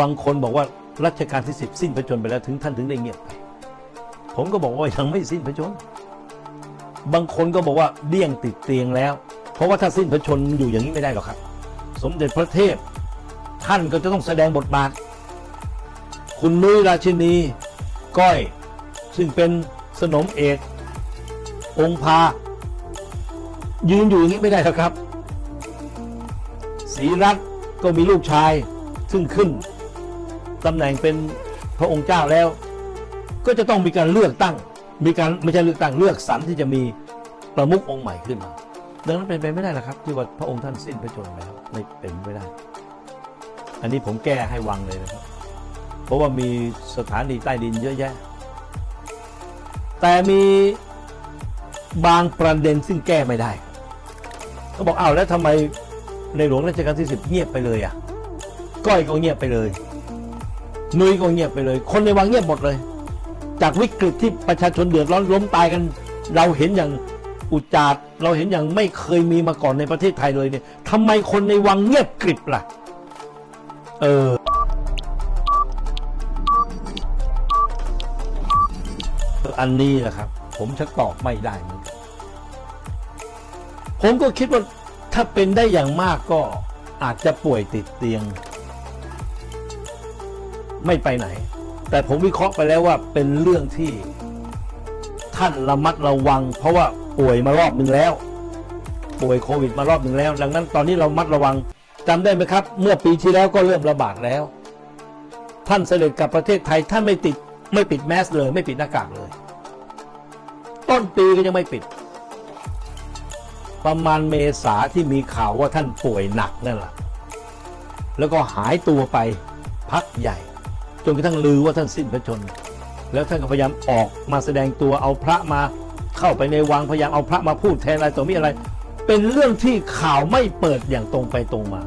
บางคนบอกว่ารัชกาลที่สิบสิ้นพระชนไปแล้วถึงท่านถึงได้เงียบไป ผมก็บอกว่ายังไม่สิ้นพระชน บางคนก็บอกว่าเดี่ยงติดเตียงแล้ว เพราะว่าถ้าสิ้นพระชนอยู่อย่างนี้ไม่ได้หรอกครับ สมเด็จพระเทพท่านก็จะต้องแสดงบทบาท คุณนุ้ยราชินีก้อย ซึ่งเป็นสนมเอก องพา ยืนอยู่อย่างนี้ไม่ได้หรอกครับศรีรัตน์ก็มีลูกชายซึ่งขึ้น ตำแหน่งเป็นพระองค์เจ้าแล้ว ก็จะต้องมีการเลือกตั้ง มีการไม่ใช่เลือกตั้งเลือกสรรที่จะมีประมุของค์ใหม่ขึ้นมา ดังนั้นเป็นไปไม่ได้หรอกครับ ที่ว่าพระองค์ท่านสิ้นพระชนม์แล้วไม่เป็นไม่ได้ อันนี้ผมแก้ให้วังเลยนะครับ เพราะว่ามีสถานีใต้ดินเยอะแยะ แต่มีบางประเด็นซึ่งแก้ไม่ได้เขาบอกอ้าวแล้วทำไมในหลวงรัชกาลที่สิบเงียบไปเลยอะ ก้อยก็เงียบไปเลย นุยก็เงียบไปเลย คนในวังเงียบหมดเลย จากวิกฤตที่ประชาชนเดือดร้อนล้มตายกัน เราเห็นอย่างอุจจาดเราเห็นอย่างไม่เคยมีมาก่อนในประเทศไทยเลยเนี่ยทำไมคนในวังเงียบกริบล่ะ เอออันนี้แหละครับ ผมชักตอบไม่ได้เหมือนกันผมก็คิดว่าถ้าเป็นได้อย่างมากก็อาจจะป่วยติดเตียง ไม่ไปไหน แต่ผมวิเคราะห์ไปแล้วว่าเป็นเรื่องที่ท่านระมัดระวัง เพราะว่าป่วยมารอบหนึ่งแล้ว ป่วยโควิดมารอบหนึ่งแล้ว ดังนั้นตอนนี้เรามัดระวังจำได้ไหมครับ เมื่อปีที่แล้วก็เริ่มระบาดแล้ว ท่านเสด็จกลับประเทศไทยท่านไม่ติดไม่ปิดแมสเลย ไม่ปิดหน้ากากเลย ต้นปีก็ยังไม่ปิด ประมาณเมษาที่มีข่าวว่าท่านป่วยหนักนั่นแหละแล้วก็หายตัวไปพักใหญ่ จนกระทั่งลือว่าท่านสิ้นพระชนม์แล้วท่านก็พยายามออกมาแสดงตัวเอาพระมาเข้าไปในวังพยายามเอาพระมาพูดแทนอะไรต่อมีอะไร เป็นเรื่องที่ข่าวไม่เปิดอย่างตรงไปตรงมา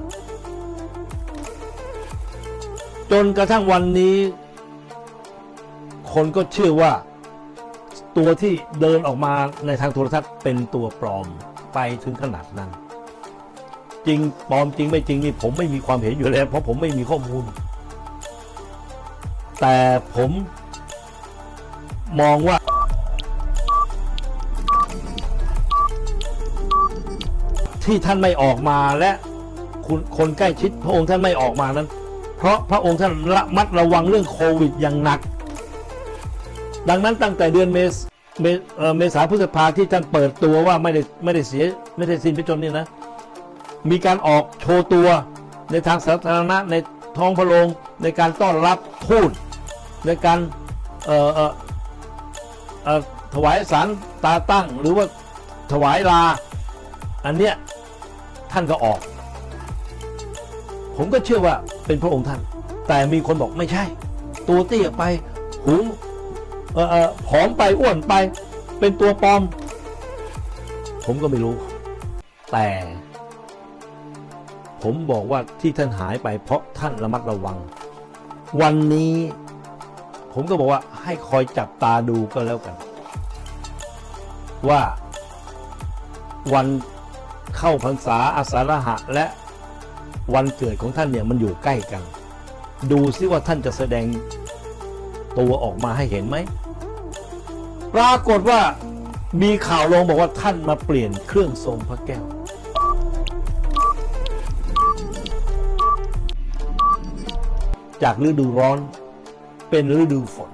จนกระทั่งวันนี้ คนก็เชื่อว่าตัวที่เดินออกมาในทางโทรทัศน์เป็นตัวปลอมไปถึงขนาดนั้น จริงปลอมจริงไม่จริงนี่ผมไม่มีความเห็นอยู่แล้ว เพราะผมไม่มีข้อมูล แต่ผมมองว่า ที่ท่านไม่ออกมาและคุณคนใกล้ชิดพระองค์ท่านไม่ออกมานั้น เพราะพระองค์ท่านระมัดระวังเรื่องโควิดอย่างหนัก ดังนั้นตั้งแต่เดือนเมษเมษาพฤษภาที่ท่านเปิดตัวว่าไม่ได้ไม่ได้เสียไม่ได้สิ้นพระชนนี่นะ มีการออกโชว์ตัวในทางสาธารณะในท้องพระโรงในการต้อนรับทูต ในการเอ่อเอ่อเอ่อถวายสารตาตั้งหรือว่าถวายลา อันเนี้ยท่านก็ออก ผมก็เชื่อว่าเป็นพระองค์ท่าน แต่มีคนบอกไม่ใช่ ตัวเตี้ยไปหูเอ่อเอ่อผอมไปอ้วนไป เป็นตัวปลอม ผมก็ไม่รู้ แต่ ผมบอกว่าที่ท่านหายไปเพราะท่านระมัดระวัง วันนี้ ผมก็บอกว่าให้คอยจับตาดูก็แล้วกัน ว่าวันเข้าพรรษาอาสาฬหะและวันเกิดของท่านเนี่ยมันอยู่ใกล้กัน ดูซิว่าท่านจะแสดงตัวออกมาให้เห็นไหม ปรากฏว่ามีข่าวลงบอกว่าท่านมาเปลี่ยนเครื่องทรงพระแก้ว จากฤดูร้อน เป็นฤดูฝน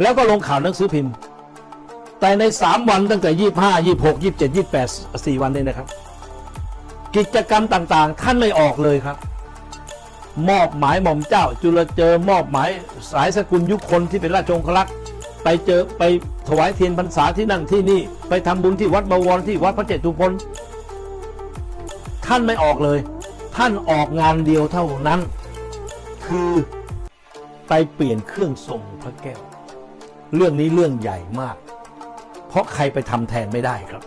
แล้วก็ลงข่าวหนังสือพิมพ์ แต่ใน 3 วันตั้งแต่ 25 26 27 28 4 วันนี้นะครับ กิจกรรมต่างๆ ท่านไม่ออกเลยครับ มอบหมายหม่อมเจ้า จุลเจอมอบหมายสายสกุลยุคคนที่เป็นราชองครักษ์ไปเจอไปถวายเทียนพรรษาที่นั่นที่นี่ ไปทำบุญที่วัดบวรที่วัดพระเจตุพนท่านไม่ออกเลย ท่านออกงานเดียวเท่านั้น คือ ไปเปลี่ยนเครื่องทรงพระแก้ว เรื่องนี้เรื่องใหญ่มาก เพราะใครไปทำแทนไม่ได้ครับ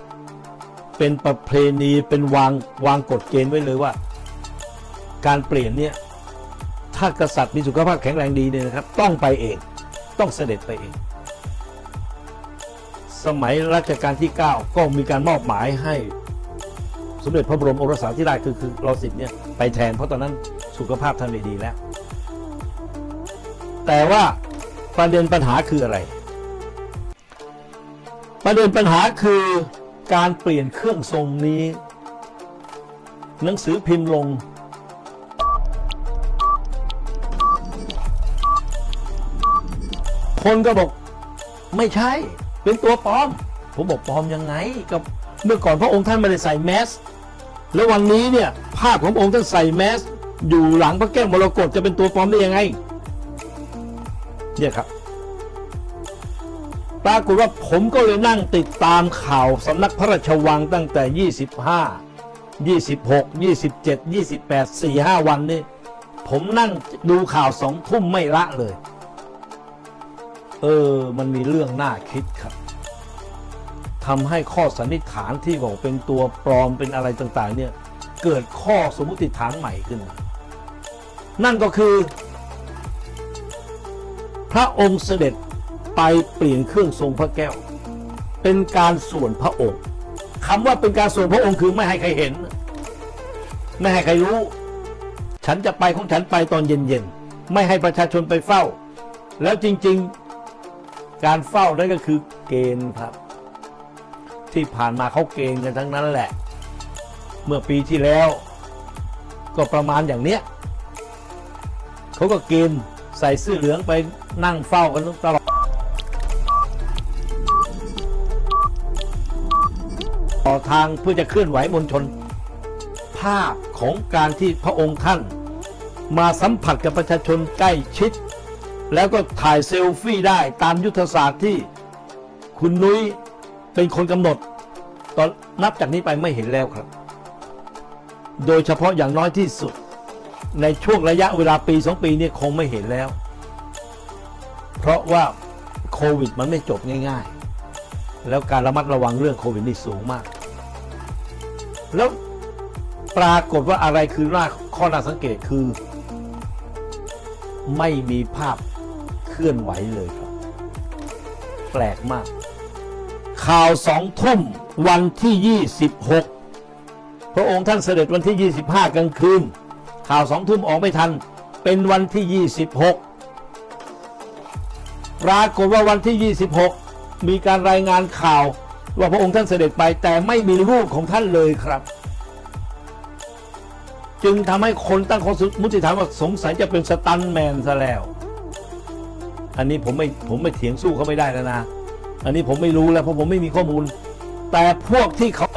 เป็นประเพณีเป็นวางวางกฎเกณฑ์ไว้เลยว่า การเปลี่ยนเนี่ยถ้ากษัตริย์มีสุขภาพแข็งแรงดีเนี่ยนะครับ ต้องไปเองต้องเสด็จไปเอง สมัยรัชกาลที่ 9 ก็มีการมอบหมายให้สมเด็จพระบรมโอรสาธิราชคือคือรอสิบเนี่ยไปแทนเพราะตอนนั้นสุขภาพท่านไม่ดีแล้ว แต่ว่าประเด็นปัญหาคืออะไร ประเด็นปัญหาคือการเปลี่ยนเครื่องทรงนี้ หนังสือพิมพ์ลง คนก็บอกไม่ใช่ เป็นตัวปลอม ผมบอกปลอมยังไงกับเมื่อก่อนพระองค์ท่านไม่ได้ใส่แมส แล้ววันนี้เนี่ยภาพของพระองค์ท่านใส่แมส อยู่หลังพระแก้วมรกตจะเป็นตัวปลอมได้ยังไง เนี่ยครับปรากฏว่าผมก็เลยนั่งติดตามข่าวสำนักพระราชวังตั้งแต่ 25 26 27 28 4 5 วันนี่ผมนั่งดูข่าวสองทุ่มไม่ละเลย เออ มันมีเรื่องน่าคิดครับทำให้ข้อสันนิษฐานที่บอกเป็นตัวปลอมเป็นอะไรต่างๆ เนี่ย เกิดข้อสมมติฐานใหม่ขึ้น นั่นก็คือ พระองค์เสด็จไปเปลี่ยนเครื่องทรงพระแก้ว เป็นการส่วนพระองค์คำว่าเป็นการส่วนพระองค์คือไม่ให้ใครเห็น ไม่ให้ใครรู้ ฉันจะไปของฉันไปตอนเย็นๆ ไม่ให้ประชาชนไปเฝ้า แล้วจริงๆ การเฝ้านั่นก็คือเกณฑ์ครับ ที่ผ่านมาเขาเกณฑ์กันทั้งนั้นแหละ เมื่อปีที่แล้ว ก็ประมาณอย่างเนี้ยเขาก็เกณฑ์ ใส่เสื้อเหลืองไปนั่งเฝ้ากันตลอดต่อทางเพื่อจะเคลื่อนไหวมวลชน ภาพของการที่พระองค์ท่าน มาสัมผัสกับประชาชนใกล้ชิด แล้วก็ถ่ายเซลฟี่ได้ตามยุทธศาสตร์ที่คุณนุ้ยเป็นคนกำหนด ตอนนับจากนี้ไปไม่เห็นแล้วครับ โดยเฉพาะอย่างน้อยที่สุด ในช่วงระยะเวลาปีสองปีนี้คงไม่เห็นแล้ว เพราะว่าโควิดมันไม่จบง่ายๆ แล้วการระมัดระวังเรื่องโควิดนี่สูงมาก แล้วปรากฏว่าอะไรคือน่าข้อน่าสังเกตคือ ไม่มีภาพเคลื่อนไหวเลยครับ แปลกมาก ข่าวสองทุ่มวันที่ 26 พระองค์ท่านเสด็จวันที่ 25 กลางคืน ข่าวสองทุ่มออกไม่ทัน เป็นวันที่ 26 ปรากฏว่าวันที่ 26 มีการรายงานข่าวว่าพระองค์ท่านเสด็จไปแต่ไม่มีรูปของท่านเลยครับ จึงทำให้คนตั้งข้อสมมุติฐานว่าสงสัยจะเป็นสตันแมนซะแล้ว อันนี้ผมไม่ผมไม่เถียงสู้เขาไม่ได้แล้วนะ อันนี้ผมไม่รู้แล้วเพราะผมไม่มีข้อมูล แต่พวกที่เขา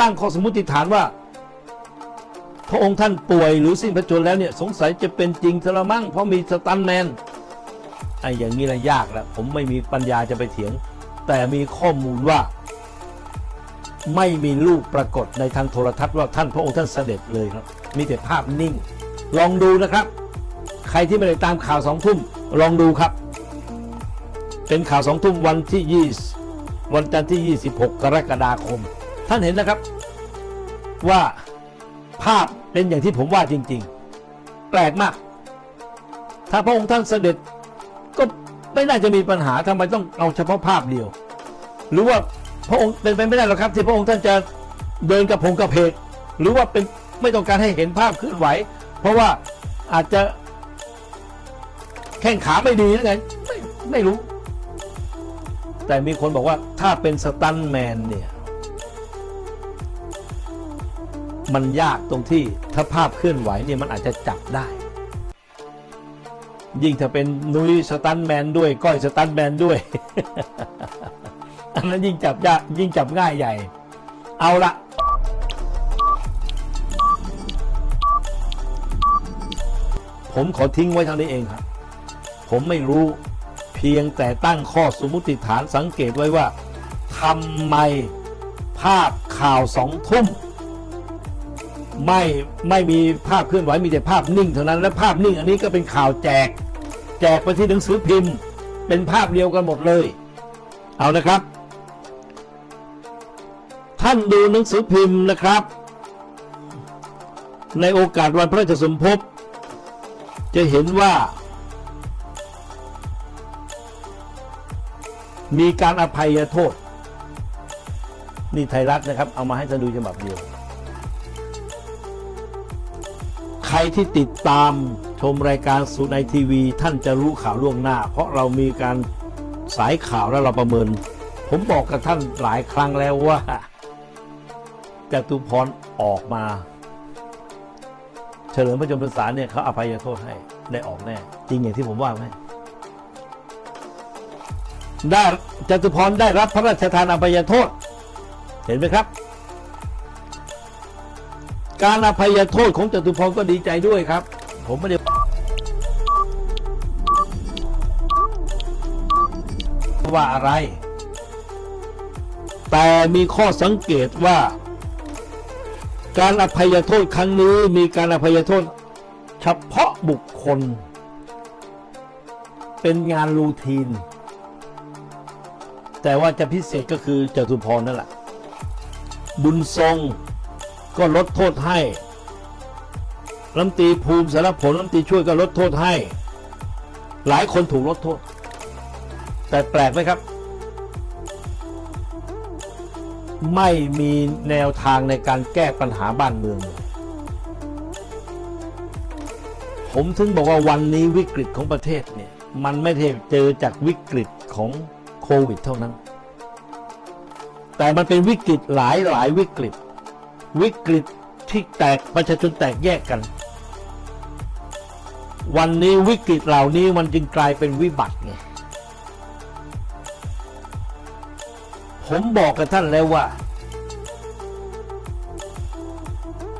ตั้งข้อสมมติฐานว่า พระองค์ท่านป่วยหรือสิ้นพระชนม์แล้วเนี่ยสงสัยจะเป็นจริงซะละมั้งเพราะมีสตันแมนไอ้อย่างนี้ละยากแล้วผมไม่มีปัญญาจะไปเถียง แต่มีข้อมูลว่า ไม่มีรูปปรากฏในทางโทรทัศน์ว่าท่านพระองค์ท่านเสด็จเลยครับ มีแต่ภาพนิ่ง ลองดูนะครับ ใครที่ไม่ได้ตามข่าวสองทุ่มลองดูครับ เป็นข่าวสองทุ่มวันที่ยี่วันจันทร์ที่ 26 กรกฎาคม ท่านเห็นนะครับว่าภาพเป็นอย่างที่ผมว่าจริง ๆ แปลกมาก ถ้าพระองค์ท่านเสด็จก็ไม่น่าจะมีปัญหาทำไมต้องเอาเฉพาะภาพเดียว หรือว่าพระองค์เป็นไปไม่ได้หรอกครับ ที่พระองค์ท่านจะเดินกับพงกับเพกหรือว่าเป็นไม่ต้องการให้เห็นภาพเคลื่อนไหว เพราะว่าอาจจะแข้งขาไม่ดีหรือไงไม่ไม่รู้ แต่มีคนบอกว่าถ้าเป็นสตันแมนเนี่ย มันยากตรงที่ถ้าภาพเคลื่อนไหวเนี่ยมันอาจจะจับได้ ยิ่งถ้าเป็นนุ้ยสตันแมนด้วยก้อยสตันแมนด้วย อันนั้นยิ่งจับยากยิ่งจับง่ายใหญ่ เอาละผมขอทิ้งไว้เท่านี้เองครับ ผมไม่รู้เพียงแต่ตั้งข้อสมมติฐานสังเกตไว้ว่าทำไมภาพข่าวสองทุ่ม ไม่ไม่มีภาพเคลื่อนไหวมีแต่ภาพนิ่งเท่านั้นและภาพนิ่งอันนี้ก็เป็นข่าวแจก แจกไปที่หนังสือพิมพ์ เป็นภาพเดียวกันหมดเลย เอานะครับ ท่านดูหนังสือพิมพ์นะครับ ในโอกาสวันพระราชสมภพจะเห็นว่า มีการอภัยโทษ นี่ไทยรัฐนะครับ เอามาให้ท่านดูฉบับเดียว ใครที่ติดตามชมรายการสูในทีวี ท่านจะรู้ข่าวล่วงหน้า เพราะเรามีการสายข่าวแล้วเราประเมิน ผมบอกกับท่านหลายครั้งแล้วว่าจตุพรออกมา เฉลิมพระชนมพรรษาเนี่ยเขาอภัยโทษให้ได้ออกแน่ จริงอย่างที่ผมว่าไหมได้จตุพรได้รับพระราชทานอภัยโทษ เห็นไหมครับ การอภัยโทษของจตุพรก็ดีใจด้วยครับ ผมไม่ได้ว่าอะไร แต่มีข้อสังเกตว่า การอภัยโทษครั้งนี้มีการอภัยโทษ เฉพาะบุคคล เป็นงานรูทีน แต่ว่าจะพิเศษก็คือจตุพรนั่นแหละบุญทรง ก็ลดโทษให้รัฐมนตรีภูมิสารผลรัฐมนตรีช่วยก็ลดโทษให้ หลายคนถูกลดโทษ แต่แปลกไหมครับ ไม่มีแนวทางในการแก้ปัญหาบ้านเมือง ผมถึงบอกว่าวันนี้วิกฤตของประเทศเนี่ยมันไม่ได้เจอจากวิกฤตของโควิดเท่านั้น แต่มันเป็นวิกฤตหลายหลายวิกฤต วิกฤตที่แตกประชาชนแตกแยกกัน วันนี้วิกฤตเหล่านี้มันจึงกลายเป็นวิบัติไงผมบอกกับท่านแล้วว่า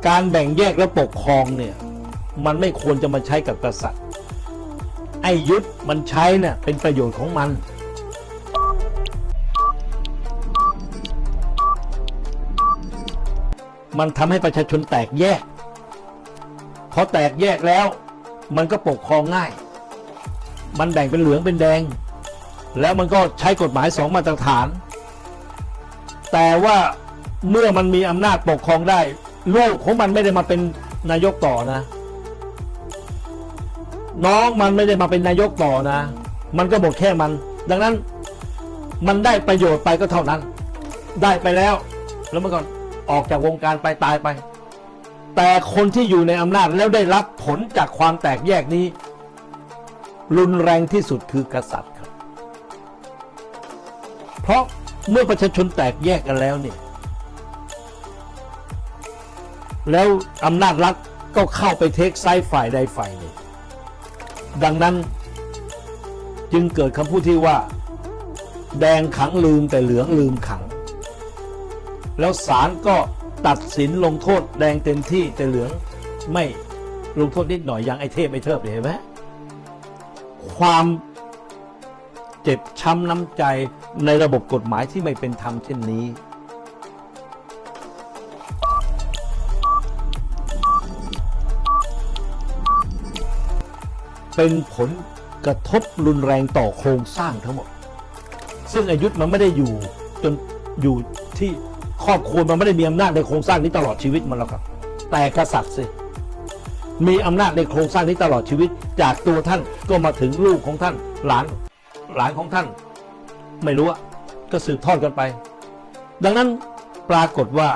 การแบ่งแยกและปกครองเนี่ย มันไม่ควรจะมาใช้กับกษัตริย์ ไอ้ยุทธมันใช้เนี่ยเป็นประโยชน์ของมัน มันทำให้ประชาชนแตกแยก พอแตกแยกแล้ว มันก็ปกครองง่าย มันแบ่งเป็นเหลืองเป็นแดง แล้วมันก็ใช้กฎหมายสองมาตรฐาน แต่ว่าเมื่อมันมีอำนาจปกครองได้ ลูกของมันไม่ได้มาเป็นนายกต่อนะ น้องมันไม่ได้มาเป็นนายกต่อนะ มันก็บอกแค่มัน ดังนั้นมันได้ประโยชน์ไปก็เท่านั้น ได้ไปแล้ว แล้วเมันก็อน ออกจากวงการไปตายไป แต่คนที่อยู่ในอำนาจแล้วได้รับผลจากความแตกแยกนี้ รุนแรงที่สุดคือกษัตริย์ครับ เพราะเมื่อประชาชนแตกแยกกันแล้วเนี่ยแล้วอำนาจรัฐก็เข้าไปเทคไซด์ฝ่ายใดฝ่ายหนึ่งดังนั้นจึงเกิดคำพูดที่ว่า แดงขังลืมแต่เหลืองลืมขัง แล้วศาลก็ตัดสินลงโทษแดงเต็มที่แต่เหลืองไม่ลงโทษนิดหน่อยย่างไอเทพไอเทิบเนี่ยเห็นไหมความเจ็บช้ำน้ำใจในระบบกฎหมายที่ไม่เป็นธรรมเช่นนี้ เป็นผลกระทบรุนแรงต่อโครงสร้างทั้งหมด ซึ่งอายุมันไม่ได้อยู่จนอยู่ที่ ครอบครัวมันไม่ได้มีอำนาจในโครงสร้างนี้ตลอดชีวิตมันแล้วครับ แต่กษัตริย์สิมีอำนาจในโครงสร้างนี้ตลอดชีวิต จากตัวท่านก็มาถึงลูกของท่าน หลานหลานของท่าน ไม่รู้อะก็สืบทอดกันไป ดังนั้นปรากฏว่า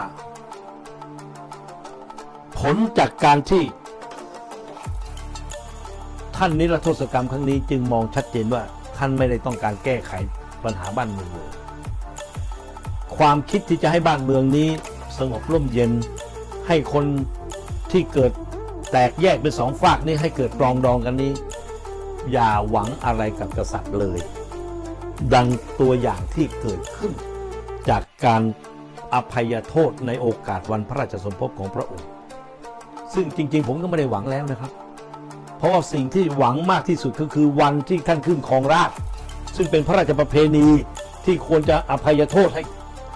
ผลจากการที่ท่านนิรโทษกรรมครั้งนี้จึงมองชัดเจนว่าท่านไม่ได้ต้องการแก้ไขปัญหาบ้านเมืองเลย ความคิดที่จะให้บ้านเมืองนี้สงบร่มเย็น ให้คนที่เกิดแตกแยกเป็นสองฝากนี้ให้เกิดปรองดองกันนี้ อย่าหวังอะไรกับกษัตริย์เลย ดังตัวอย่างที่เกิดขึ้น จากการอภัยโทษในโอกาสวันพระราชสมภพของพระองค์ ซึ่งจริง ๆ ผมก็ไม่ได้หวังแล้วนะครับ เพราะว่าสิ่งที่หวังมากที่สุดก็คือวันที่ท่านขึ้นครองราชซึ่งเป็นพระราชประเพณีที่ควรจะอภัยโทษให้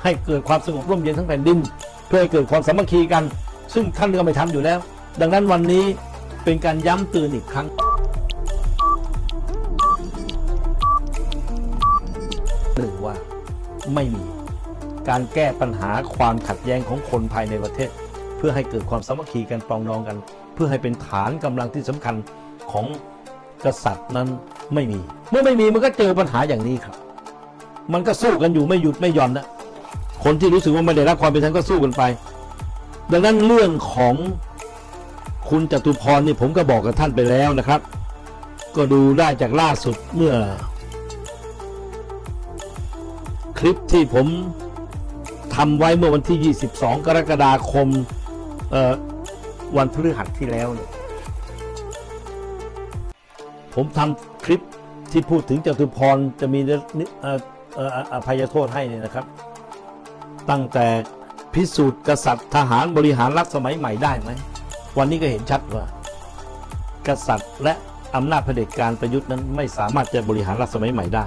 ให้เกิดความสงบร่มเย็นทั้งแผ่นดิน เพื่อให้เกิดความสามัคคีกัน ซึ่งท่านก็ไม่ทำอยู่แล้ว ดังนั้นวันนี้เป็นการย้ำเตือนอีกครั้งหนึ่งว่าไม่มีการแก้ปัญหาความขัดแย้งของคนภายในประเทศ เพื่อให้เกิดความสามัคคีกันปรองดองกัน เพื่อให้เป็นฐานกำลังที่สำคัญของกษัตริย์นั้นไม่มี เมื่อไม่มีมันก็เจอปัญหาอย่างนี้ครับ มันก็สู้กันอยู่ไม่หยุดไม่หย่อนนะ คนที่รู้สึกว่าไม่ได้รับความเป็นธรรมก็สู้กันไป ดังนั้นเรื่องของคุณจตุพรนี่ผมก็บอกกับท่านไปแล้วนะครับ ก็ดูได้จากล่าสุดเมื่อ คลิปที่ผมทำไว้เมื่อวันที่ 22 กรกฎาคมเอ่อวันพฤหัสที่แล้วเนี่ยผมทำคลิปที่พูดถึงจตุพรจะมีนิเอ่อเอ่ออภัยโทษให้เนี่ยนะครับ ตั้งแต่พิสูจน์กษัตริย์ทหารบริหารรัฐสมัยใหม่ได้ไหม วันนี้ก็เห็นชัดว่า กษัตริย์และอำนาจเผด็จการประยุทธ์นั้นไม่สามารถจะบริหารรัฐสมัยใหม่ได้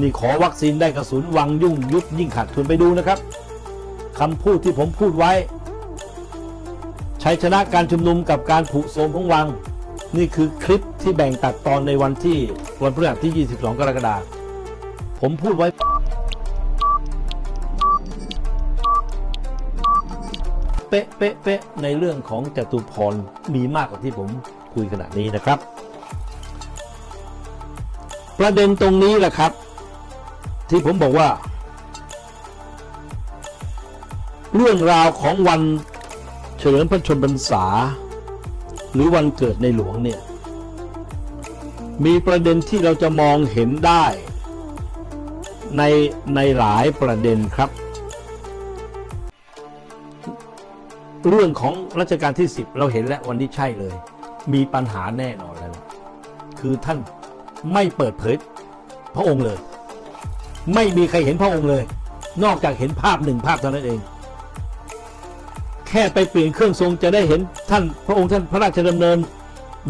นี่ขอวัคซีนได้กระสุนวังยุ่งยุบยิ่งขาดทุนไปดูนะครับคำพูดที่ผมพูดไว้ชัยชนะการชุมนุมกับการผุโสมของวัง นี่คือคลิปที่แบ่งตัดตอนในวันที่วันพฤหัสที่ 22 กรกฎาคมผมพูดไว้ เป๊ะเป๊ะเป๊ะในเรื่องของจตุพรมีมากกว่าที่ผมคุยขณะนี้นะครับ ประเด็นตรงนี้แหละครับ ที่ผมบอกว่า เรื่องราวของวันเฉลิมพระชนมพรรษา หรือวันเกิดในหลวงเนี่ย มีประเด็นที่เราจะมองเห็นได้ ในในหลายประเด็นครับ เรื่องของรัชกาลที่ 10 เราเห็นแล้ววันนี้ใช่เลย มีปัญหาแน่นอนแล้วคือท่านไม่เปิดเผยพระองค์เลย ไม่มีใครเห็นพระองค์เลย นอกจากเห็นภาพหนึ่งภาพเท่านั้นเอง แค่ไปเปลี่ยนเครื่องทรงจะได้เห็นท่านพระองค์ท่านพระราชดำเนิน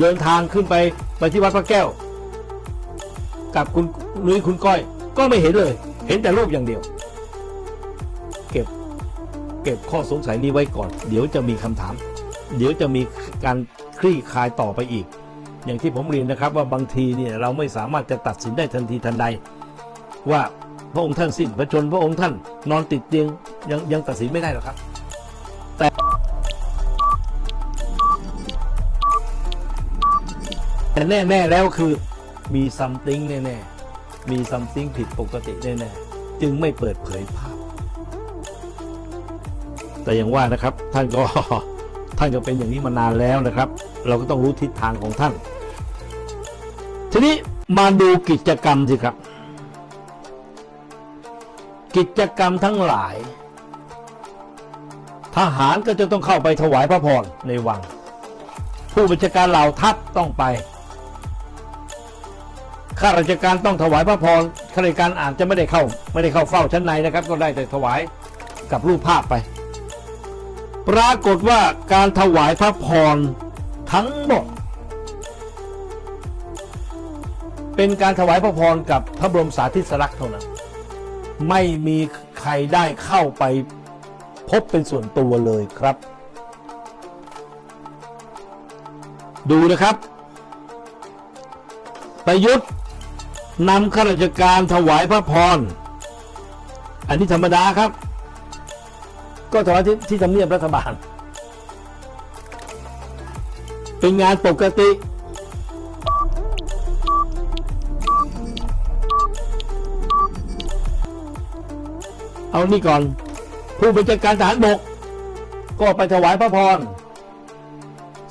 เดินทางขึ้นไปไปที่วัดพระแก้ว กับคุณนุ้ยคุณก้อย ก็ไม่เห็นเลย เห็นแต่รูปอย่างเดียว เก็บข้อสงสัยนี้ไว้ก่อน เดี๋ยวจะมีคำถาม เดี๋ยวจะมีการคลี่คลายต่อไปอีก อย่างที่ผมเรียนนะครับว่าบางทีเนี่ยเราไม่สามารถจะตัดสินได้ทันทีทันใด ว่าพระองค์ท่านสิ้นพระชนม์พระองค์ท่านนอนติดเตียงยังยังตัดสินไม่ได้หรอกครับ แต่แต่แน่ๆแล้วคือมีซัมติงแน่ๆมีซัมติงผิดปกติแน่ๆจึงไม่เปิดเผยภาพ แต่อย่างว่านะครับท่านก็ท่านก็เป็นอย่างนี้มานานแล้วนะครับ เราก็ต้องรู้ทิศทางของท่าน ทีนี้มาดูกิจกรรมสิครับ กิจกรรมทั้งหลาย ทหารก็จะต้องเข้าไปถวายพระพรในวัง ผู้บัญชาการเหล่าทัพต้องไปข้าราชการต้องถวายพระพรข้าราชการอาจจะไม่ได้เข้า ไม่ได้เข้าเฝ้าชั้นในนะครับ ก็ได้แต่ถวายกับรูปภาพไป ปรากฏว่าการถวายพระพรทั้งหมด เป็นการถวายพระพรกับพระบรมสารีริสลักษณ์เท่านั้น ไม่มีใครได้เข้าไปพบเป็นส่วนตัวเลยครับ ดูนะครับ ประยุทธ์นำข้าราชการถวายพระพร อันนี้ธรรมดาครับ ก็ถวาที่ที่ทำเนียบรัฐบาล เป็นงานปกติ เอานี่ก่อน ผู้บัญชาการทหารบก ก็ไปถวายพระพร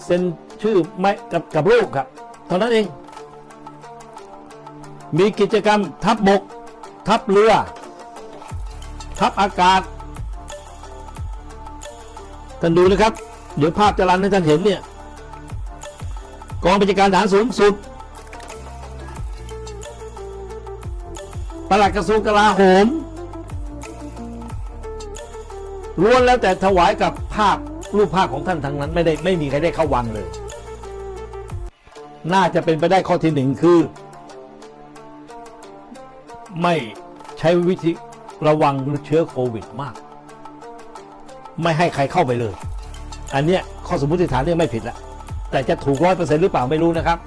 เซ็นชื่อไม่กับกับลูกครับ เท่านั้นเอง มีกิจกรรมทัพบก ทัพเรือ ทัพอากาศ ท่านดูนะครับ เดี๋ยวภาพจรันให้ท่านเห็นเนี่ย กองบัญชาการทหารสูงสุดปลัดกระทรวงกลาโหมล้วนแล้วแต่ถวายกับภาพรูปภาพของท่านทั้งนั้นไม่ได้ไม่มีใครได้เข้าวังเลย น่าจะเป็นไปได้ข้อที่หนึ่งคือ ไม่ใช้วิธีระวังเชื้อโควิดมาก ไม่ให้ใครเข้าไปเลย อันเนี้ยข้อสมมติฐานเนี่ยไม่ผิดละแต่จะถูกร้อยเปอร์เซ็นต์หรือเปล่าไม่รู้นะครับ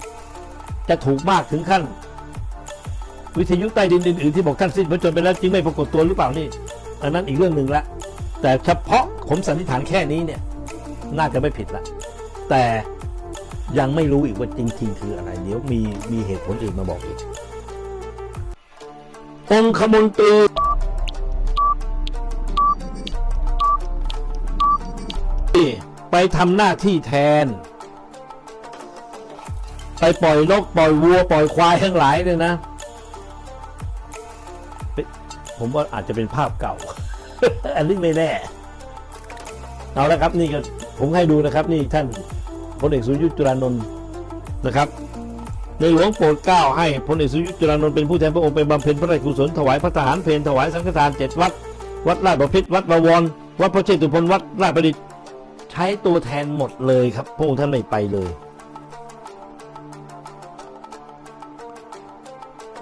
จะถูกมากถึงขั้น วิทยุใต้ดินอื่นๆที่บอกท่านสิ้นพระชนไปแล้วจริงไม่ปรากฏตัวหรือเปล่านี่อันนั้นอีกเรื่องหนึ่งละแต่เฉพาะผมสันนิษฐานแค่นี้เนี่ย น่าจะไม่ผิดละแต่ยังไม่รู้อีกว่าจริงๆ คืออะไร เดี๋ยวมีมีเหตุผลอื่นมาบอกอีกองคมนตรี ไปทำหน้าที่แทน ไปปล่อยนกปล่อยวัว ปล่อยควายทั้งหลายเนี่ยนะ ผมว่าอาจจะเป็นภาพเก่า อันนี้ไม่แน่ เอาละครับนี่ก็ผมให้ดูนะครับ นี่ท่านพลเอกสุยุทธจุลานนท์นะครับในหลวงโปรดเกล้าให้พลเอกสุยุทธจุลานนท์เป็นผู้แทนพระองค์ไปบำเพ็ญพระราชกุศลถวายพระทหารเพลถวายสังฆทานเจ็ดวัด วัดราชบพิตรวัดบวรวัดพระเชตุพนวัดราชประดิษฐ์ ใช้ตัวแทนหมดเลยครับพระองค์ท่านไม่ไปเลย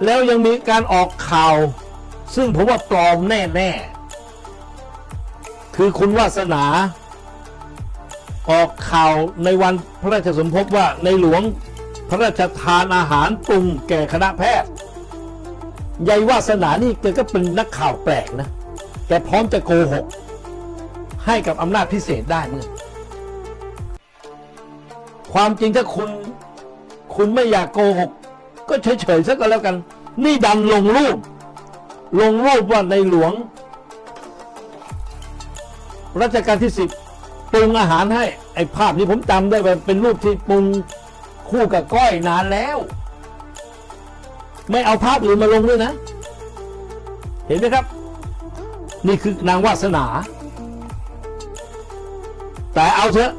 แล้วยังมีการออกข่าว ซึ่งผมว่าปลอมแน่ ๆ คือคุณวาสนา ออกข่าวในวันพระราชสมภพว่าในหลวงพระราชทานอาหารปรุงแก่คณะแพทย์ยายวาสนานี่แกก็เป็นนักข่าวแปลกนะ แกพร้อมจะโกหก ให้กับอำนาจพิเศษได้เมื่อ ความจริงถ้าคุณ คุณไม่อยากโกหก ก็เฉยๆซะก็แล้วกัน นี่ดันลงรูป ลงรูปว่าในหลวง รัชกาลที่สิบปรุงอาหารให้ไอ้ภาพนี้ผมจำได้เป็นรูปที่ปรุงคู่กับก้อยนานแล้ว ไม่เอาภาพอื่นมาลงด้วยนะ เห็นไหมครับ นี่คือนางวาสนา แต่เอาเถอะ